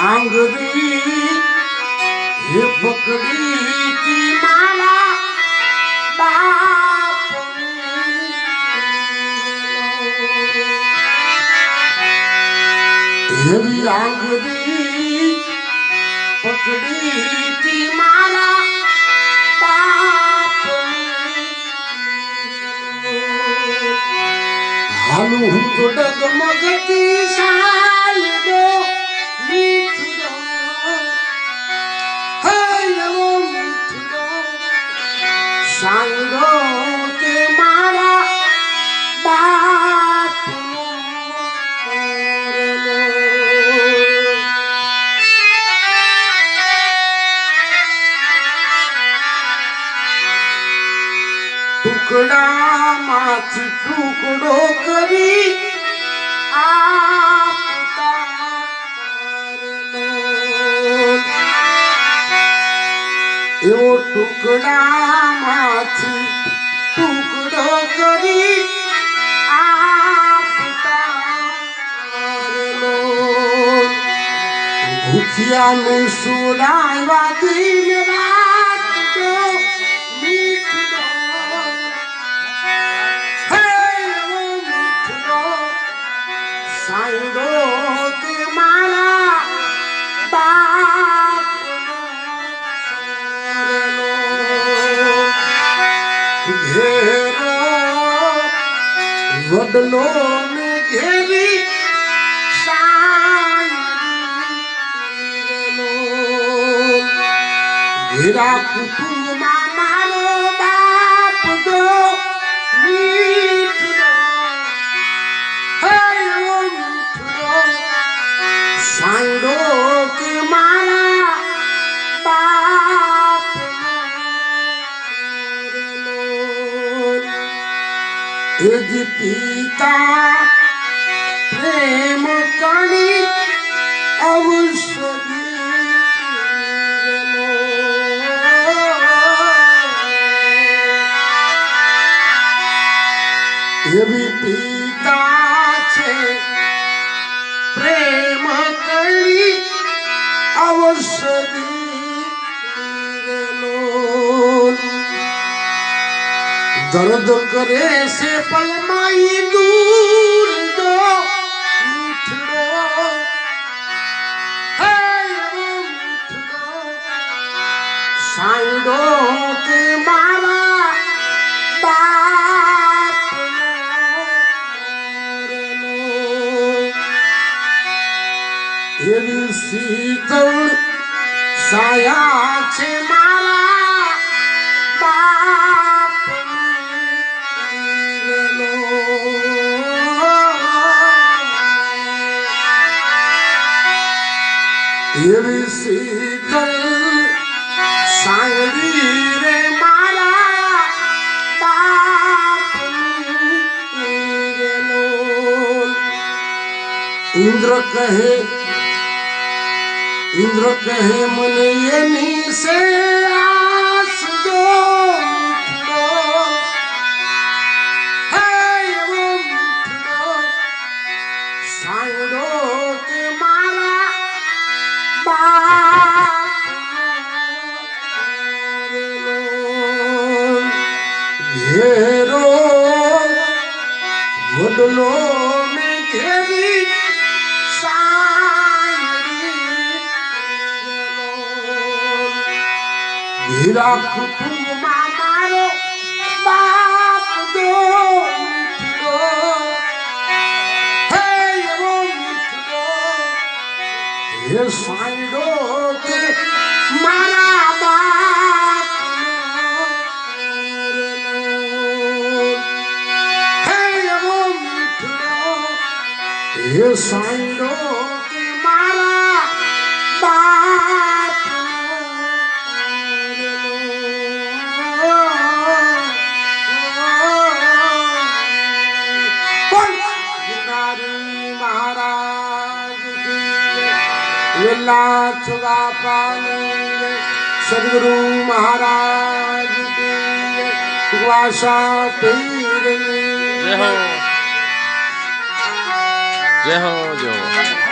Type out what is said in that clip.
આંગળી હે પકડી મારા હું તો ડગમગતી મીઠડો હાલો મીઠડો બાપનો ઓરલો. ટુકડામાંથી ટુકડો કરી એવો ટુકડામાંથી ટુકડો કરી ભૂખિયાને સુરાવા દિન વડલો ને ઘેરી ઘેરા કુટુંબમાં બાપનો એ જ પિતા પ્રેમ કણી અવસરી એવી પિતા છે પ્રેમ કણી ઔષધિ દર્દ કરે છે પલમાઈ દૂર દો મીઠડો હે એવો મીઠડો સાંડો એવી શીતળ સાંગડી રે મારા. ઇન્દ્ર કહે ઇન્દ્ર કહે મને એની સે આસ જો મીઠડો. હે એવો વડલો ને ઘેરી ઘેરા કુટુંબમાં મારો બાપ હે સાંડો મારા બાપનો મહારાજ વેલા છુગા પાણી સદગુરુ મહારાજ વાસા પીરની જય હો જય હો